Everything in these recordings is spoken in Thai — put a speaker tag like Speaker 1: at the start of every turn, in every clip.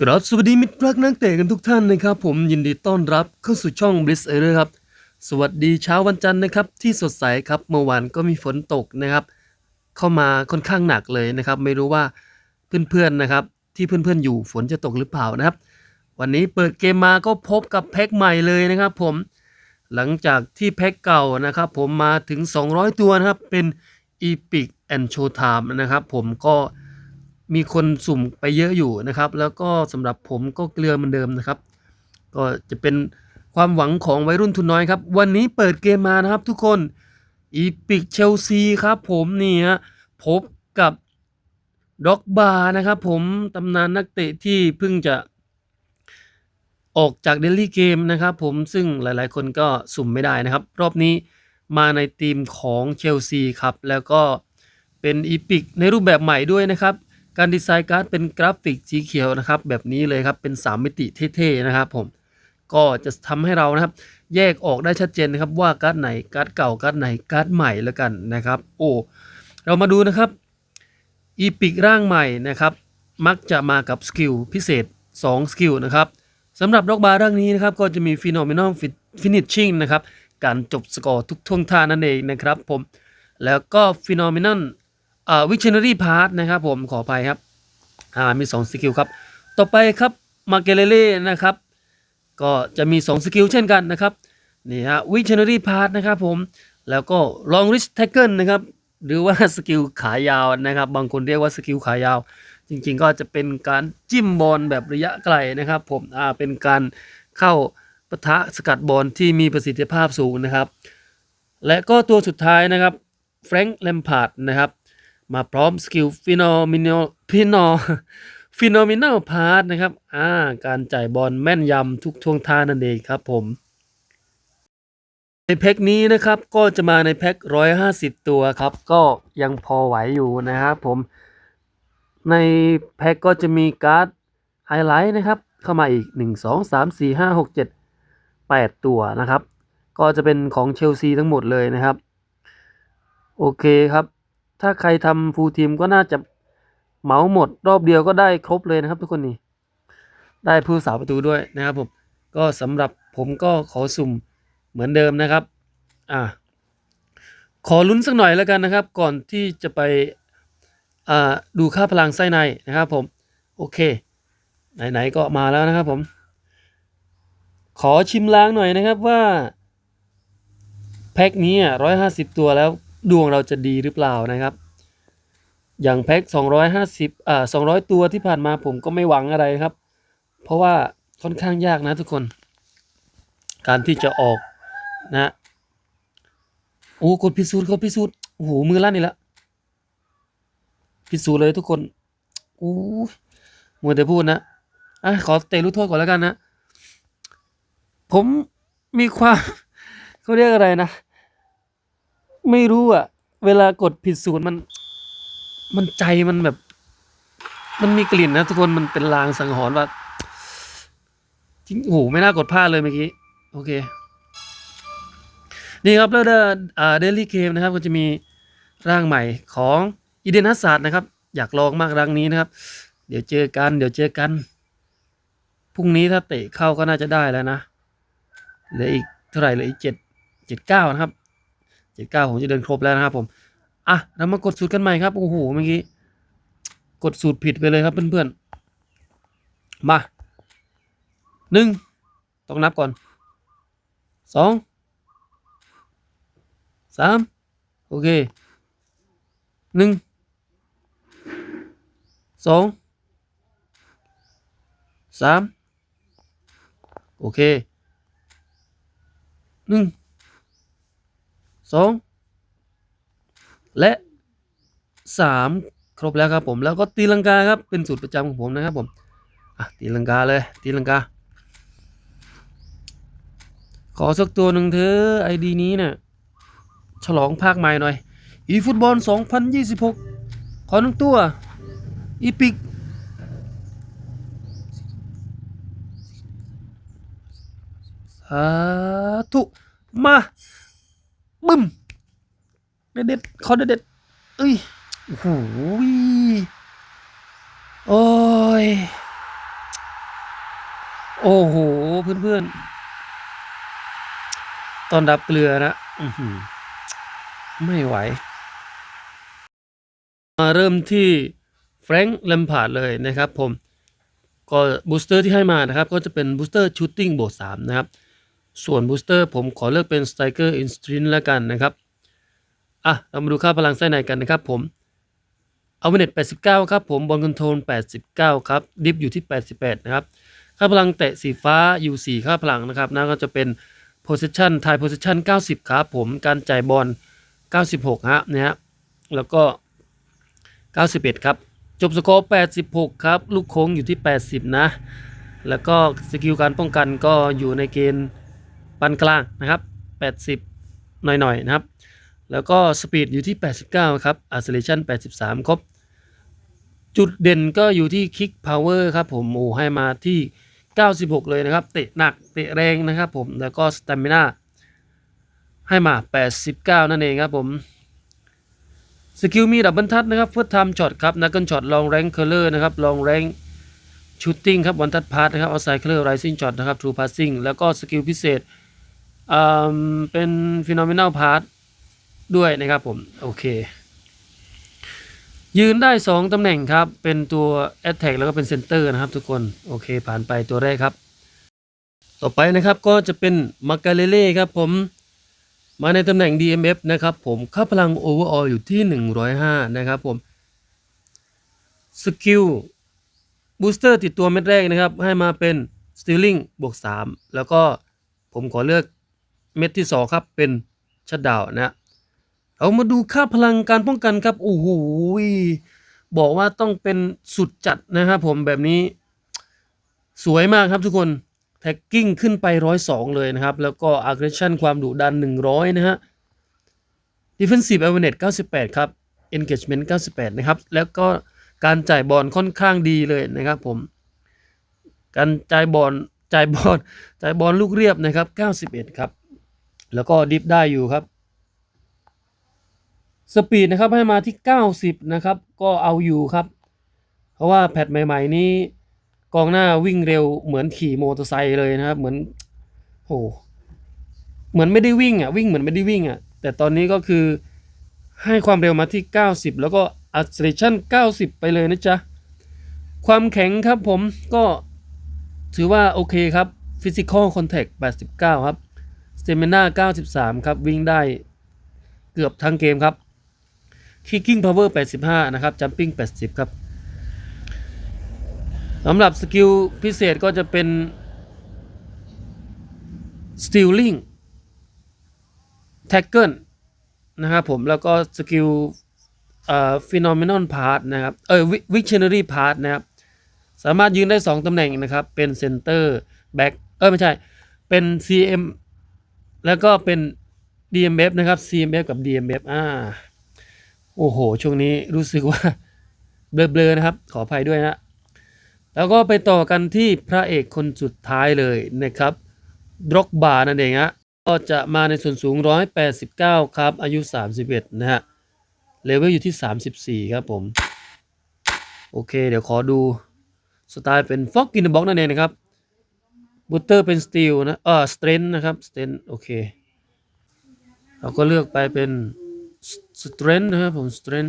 Speaker 1: กราบสวัสดีมิตรรักนักเตะกันทุกท่านนะครับ ผมยินดีต้อนรับเข้าสู่ช่อง Bliss a i r ครับสวัสดีเช้าวันจันทร์นะครับ ที่สดใสครับเมื่อวานก็มีฝนตกนะครับ เข้ามาค่อนข้างหนักเลยนะครับ ไม่รู้ว่าเพื่อนๆนะครับ ที่เพื่อนๆอยู่ฝนจะตกหรือเปล่านะครับ วันนี้เปิดเกมมาก็พบกับแพ็คใหม่เลยนะครับ ผมหลังจากที่แพ็คเก่านะครับ ผมมาถึง 200 ตัวนะครับเป็น Epic and Showtime นะครับ ผมก็ มีคนสุ่มไปเยอะอยู่นะครับ แล้วก็สำหรับผมก็เกลือเหมือนเดิมนะครับ ก็จะเป็นความหวังของวัยรุ่นทุนน้อยครับ วันนี้เปิดเกมมานะครับทุกคนอีพิกเชลซีครับผมนี่ฮะพบกับด็อกบาร์นะครับผมตำนานนักเตะที่เพิ่งจะออกจากเดลี่เกมนะครับผมซึ่งหลายๆ คนก็สุ่มไม่ได้นะครับ รอบนี้มาในทีมของเชลซีครับ แล้วก็เป็นอีพิกในรูปแบบใหม่ด้วยนะครับ การดีไซน์การ์ดเป็นกราฟิกสีเขียวนะครับ แบบนี้เลยครับเป็น 3 มิติเท่ๆนะครับผมก็จะทำให้เรานะครับ แยกออกได้ชัดเจนนะครับว่าการ์ดไหนการ์ดเก่าการ์ดไหนการ์ดใหม่แล้วกันนะครับ โอ้เรามาดูนะครับอีพิกร่างใหม่นะครับ มักจะมากับสกิลพิเศษ 2 สกิลนะครับสำหรับด็อกบาร์ร่างนี้นะครับ ก็จะมีฟิโนเมนอลฟินิชชิ่งนะครับ การจบสกอร์ทุกท่วงท่านั่นเองนะครับผมแล้วก็ฟิโนเมนอล อ่าวิชเนอรี่พาร์ทนะครับผมขออภัยครับอ่ามี2สกิลครับต่อไปครับมาเกเลเล่นะครับก็จะมี 2 สกิลเช่นกันนะครับนี่ฮะวิชเนอรี่พาร์ทนะครับผมแล้วก็ลองริชแท็กเกิลนะครับหรือว่าสกิลขายาวนะครับ บางคนเรียกว่าสกิลขายาว จริงๆ ก็จะเป็นการจิ้มบอลแบบระยะไกลนะครับ ผมอ่าเป็นการเข้าปะทะสกัดบอลที่มีประสิทธิภาพสูงนะครับ และก็ตัวสุดท้ายนะครับแฟรงค์แลมพาร์ดนะครับ มาพร้อมสกิลฟิโนมินฟิโนฟิโนมิน l ลพาร์นะครับอ่าการจ่ายบอลแม่นยำทุกท่วงท่านั่นเองครับผม ในแพ็คนี้นะครับก็จะมาในแพ็ค150 ตัวครับ ก็ยังพอไหวอยู่นะครับผม ในแพ็คก็จะมีการ์ดไฮไลท์นะครับ เข้ามาอีก 1 2 3 4 5 6 7 8 ตัวนะครับ ก็จะเป็นของเชลซีทั้งหมดเลยนะครับ โอเคครับ ถ้าใครทำฟูลทีมก็น่าจะเหมาหมด รอบเดียวก็ได้ครบเลยนะครับทุกคนนี่ ได้ผู้สาวประตูด้วยนะครับผม ก็สำหรับผมก็ขอสุ่มเหมือนเดิมนะครับ อ่า ขอลุ้นสักหน่อยแล้วกันนะครับ ก่อนที่จะไป อ่า ดูค่าพลังไส้ในนะครับผม โอเค ไหนๆก็มาแล้วนะครับผม ขอชิมล้างหน่อยนะครับว่า แพ็คนี้ร้อยห้าสิบตัวแล้ว ดวงเราจะดีหรือเปล่านะครับ อย่างแพ็ค250อ่า200 ตัวที่ผ่านมาผมก็ไม่หวังอะไรครับ เพราะว่าค่อนข้างยากนะทุกคน การที่จะออกนะโอ้กดพิสูจน์กดพิสูจน์โอ้โหมือลั่นอีกแล้วพิสูจน์เลยทุกคนโอ้มัวแต่พูดนะอะขอเตะลูกโทษก่อนแล้วกันนะ ผมมีความเขาเรียกอะไรนะ ไม่รู้อะเวลากดผิดสูตรมัน มันใจมันแบบ มันมีกลิ่นนะทุกคนมันเป็นลางสังหรณ์ว่าจริงโอ้โหไม่น่ากดพลาดเลยเมื่อกี้ โอเค นี่ครับแล้วเดอเดลี่เกมนะครับ ก็จะมีร่างใหม่ของอีเดนฮัสซาร์ดนะครับ อยากลองมากร่างนี้นะครับ เดี๋ยวเจอกัน เดี๋ยวเจอกันพรุ่งนี้ถ้าเตะเข้าก็น่าจะได้แล้วนะเหลืออีกเท่าไหร่เหลืออีกเจ็ดเจ็ดเก้านะครับ เจ็ดเก้าผมจะเดินครบแล้วนะครับผม อะเรามากดสูตรกันใหม่ครับ โอ้โห เมื่อกี้ กดสูตรผิดไปเลยครับเพื่อนๆ มาหนึ่งต้องนับก่อนสองสามโอเคหนึ่งสองสามโอเคหนึ่ง สองและสามครบแล้วครับผมแล้วก็ตีลังกาครับเป็นสูตรประจำของผมนะครับผมอะตีลังกาเลยตีลังกา ขอสักตัวหนึ่งเถอะไอดีนี้เนี่ยฉลองภาคใหม่หน่อยอีฟุตบอล 2026 ขอหนึ่งตัวอีพิกสาธุมา บึ้มเด็ดเด็ดๆขอเด็ดเด็ดเอ้ยโอ้โหโอ้ยโอ้โหเพื่อนๆตอนรับเกลือนะไม่ไหว มาเริ่มที่แฟรงค์แลมพาร์ดเลยนะครับผม ก็บูสเตอร์ที่ให้มานะครับ ก็จะเป็นบูสเตอร์ชูตติ้งโบสามนะครับ ส่วนบูสเตอร์ผมขอเลือกเป็นสไตรเกอร์อินสตรินแล้วกันนะครับ อะ เรามาดูค่าพลังไส้ในกันนะครับผมเอาเน็ต89 ครับผมบอลคอนโทรล89 ครับ ดิฟอยู่ที่ 88 นะครับ ค่าพลังเตะสีฟ้าอยู่4ค่าพลังนะครับนะก็จะเป็น position tie position 90 ครับผมการจ่ายบอล 96 ฮะนะฮะแล้วก็ 91 ครับ จบสกอร์ 86 ครับ ลูกโค้งอยู่ที่ 80 นะ แล้วก็สกิลการป้องกันก็อยู่ในเกณฑ์ ปานกลางนะครับ 80 หน่อยๆนะครับ แล้วก็สปีดอยู่ที่ 89 ครับ acceleration 83 ครบจุดเด่นก็อยู่ที่ kick power ครับผมโอ้ให้มาที่ 96 เลยนะครับ เตะหนัก เตะแรงนะครับผม แล้วก็ stamina ให้มา 89 นั่นเองครับผมสกิลมีดับบิลทัชนะครับเพื่อทำช็อตครับนักกิลช็อตลองแรงเคอร์เลอร์นะครับลองแรงชูตติ้งครับวันทัชพาร์ทนะครับเอาไซเคอร์ไรซิ่งช็อตนะครับทรูพาสซิ่งแล้วก็สกิลพิเศษ อ่าเป็นฟิโนเมนัลพาร์ทด้วยนะครับผม โอเค ยืนได้ 2 ตำแหน่งครับ เป็นตัว Attack แล้วก็เป็น Center นะครับทุกคน โอเค ผ่านไปตัวแรกครับ ต่อไปนะครับก็จะเป็นมาการเลเล่ครับผม มาในตำแหน่ง DMF นะครับผมค่าพลัง Overall อยู่ที่ 105 นะครับผมสกิลบูสเตอร์ติดตัวเม็ดแรกนะครับ ให้มาเป็น Stealing บวก 3 แล้วก็ผมขอเลือก เม็ดที่2ครับเป็นชัดดาวนะเรามาดูค่าพลังการป้องกันครับโอ้โหบอกว่าต้องเป็นสุดจัดนะครับผมแบบนี้ สวยมากครับทุกคนแท็กกิ้งขึ้นไป 102 เลยนะครับ แล้วก็ aggression ความดุดัน 100 นะฮะ defensive awareness 98 ครับ engagement 98 นะครับ แล้วก็การจ่ายบอลค่อนข้างดีเลยนะครับผม การจ่ายบอลจ่ายบอลจ่ายบอลลูกเรียบนะครับ 91 ครับ แล้วก็ดิฟได้อยู่ครับ สปีดนะครับให้มาที่ 90 นะครับ ก็เอาอยู่ครับ เพราะว่าแพทใหม่ ๆ นี้กองหน้าวิ่งเร็วเหมือนขี่มอเตอร์ไซค์เลยนะครับ เหมือนโหเหมือนไม่ได้วิ่งอะวิ่งเหมือนไม่ได้วิ่งอะแต่ตอนนี้ก็คือให้ความเร็วมาที่ 90 แล้วก็ acceleration 90 ไปเลยนะจ๊ะ ความแข็งครับผมก็ถือว่าโอเคครับ physical contact 89 ครับ stamina 93 ครับ วิ่งได้เกือบทั้งเกมครับ kicking power 85 นะครับ jumping 80 ครับสำหรับสกิลพิเศษก็จะเป็น stealing tackle นะครับผมแล้วก็สกิลเอ่อ phenomenon part นะครับเออ visionary part นะครับสามารถยืนได้ 2 ตำแหน่งนะครับ เป็น center back เออไม่ใช่ เป็น CM แล้วก็เป็น DMF นะครับ CMF กับ DMF อ่า โอ้โห ช่วงนี้รู้สึกว่า เบลอๆนะครับ ขออภัยด้วยนะ แล้วก็ไปต่อกันที่พระเอกคนสุดท้ายเลยนะครับดร็อกบานั่นเองฮะก็จะมาในส่วนสูง 189 ครับ อายุ 31 นะฮะ เลเวลอยู่ที่ 34 ครับผม โอเค เดี๋ยวขอดู สไตล์เป็นฟอกกินบ็อกนั่นเองนะครับ บูตเตอร์เป็นสตีลนะเออสเตรนนะครับสเตรนโอเค เราก็เลือกไปเป็นสเตรนนะครับผมสเตรน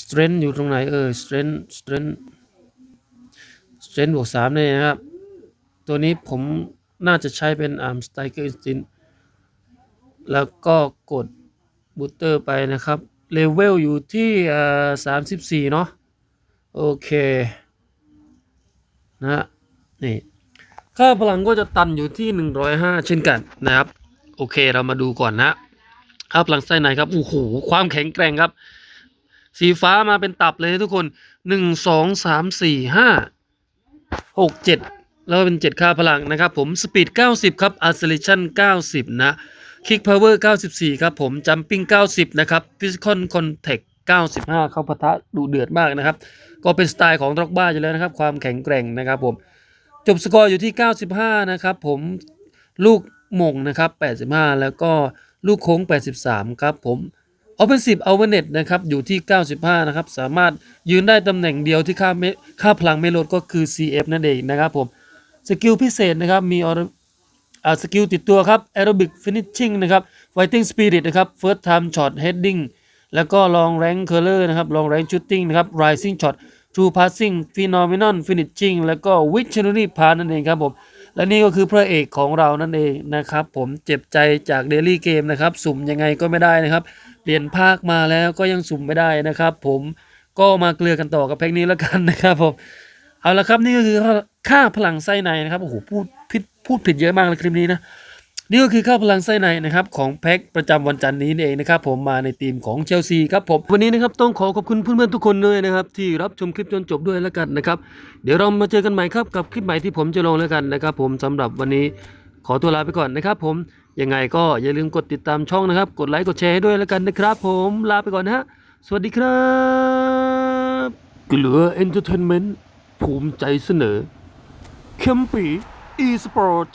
Speaker 1: สเตรนอยู่ตรงไหนเออสเตรนสเตรนสเตรนบวกสามเนี่ยนะครับ ตัวนี้ผมน่าจะใช้เป็นอาร์มสไตเกอร์อินสตินแล้วก็กดบูตเตอร์ไปนะครับเลเวลอยู่ที่สามสิบสี่เนาะโอเคนะ นี่ค่าพลังก็จะตันอยู่ที่ 105 เช่นกันนะครับ โอเคเรามาดูก่อนนะค่าพลังไส้ในครับโอ้โหความแข็งแกร่งครับ สีฟ้ามาเป็นตับเลยทุกคน 1 2 3 4 5 6 7 แล้วก็เป็น 7 ค่าพลังนะครับผมสปีด 90 ครับ acceleration 90 นะ kick power 94 ครับผม jumping 90 นะครับ physical contact 95 เข้าปะทะดูเดือดมากนะครับ ก็เป็นสไตล์ของด็อกบ้าอยู่แล้วนะครับ ความแข็งแกร่งนะครับผม จบสกอร์อยู่ที่ 95 นะครับ ผมลูกมงนะครับ 85 แล้วก็ลูกโค้ง 83 ครับผม Offensive Awareness นะครับ อยู่ที่ 95 นะครับ สามารถยืนได้ตำแหน่งเดียวที่ค่าเมค่าพลังไม่ลดก็คือ CF นั่นเองนะครับผมสกิลพิเศษนะครับมี Aura- อ่าสกิลติดตัวครับ Aerobic Finishing นะครับ Fighting Spirit นะครับ First Time Shot Heading แล้วก็ Long Range Curler นะครับ Long Range Shooting นะครับ Rising Shot True Passing Phenomenon Finishing แล้วก็ Visionary Pass นั่นเองครับผม และนี่ก็คือพระเอกของเรานั่นเองนะครับ ผมเจ็บใจจาก Daily Game นะครับ สุ่มยังไงก็ไม่ได้นะครับเปลี่ยนภาคมาแล้วก็ยังสุ่มไม่ได้นะครับผมก็มาเกลือกันต่อกับแพ็กนี้แล้วกันนะครับผมเอาละครับนี่ก็คือค่าพลังไส้ในนะครับโอ้โหพูดผิดพูดผิดเยอะมากเลยคลิปนี้นะ นี่ก็คือค่าพลังไส้ในนะครับของแพ็กประจำวันจันทร์นี้นี่เองนะครับผมมาในทีมของเชลซีครับผมวันนี้นะครับต้องขอขอบคุณเพื่อนๆทุกคนเลยนะครับที่รับชมคลิปจนจบด้วยแล้วกันนะครับเดี๋ยวเรามาเจอกันใหม่ครับกับคลิปใหม่ที่ผมจะลงแล้วกันนะครับผมสำหรับวันนี้ขอตัวลาไปก่อนนะครับผมยังไงก็อย่าลืมกดติดตามช่องนะครับ กดไลค์กดแชร์ให้ด้วยแล้วกันนะครับ ผมลาไปก่อนนะฮะสวัสดีครับเกลือเอนเตอร์เทนเมนต์ภูมิใจเสนอเคมปี e สปอร์ต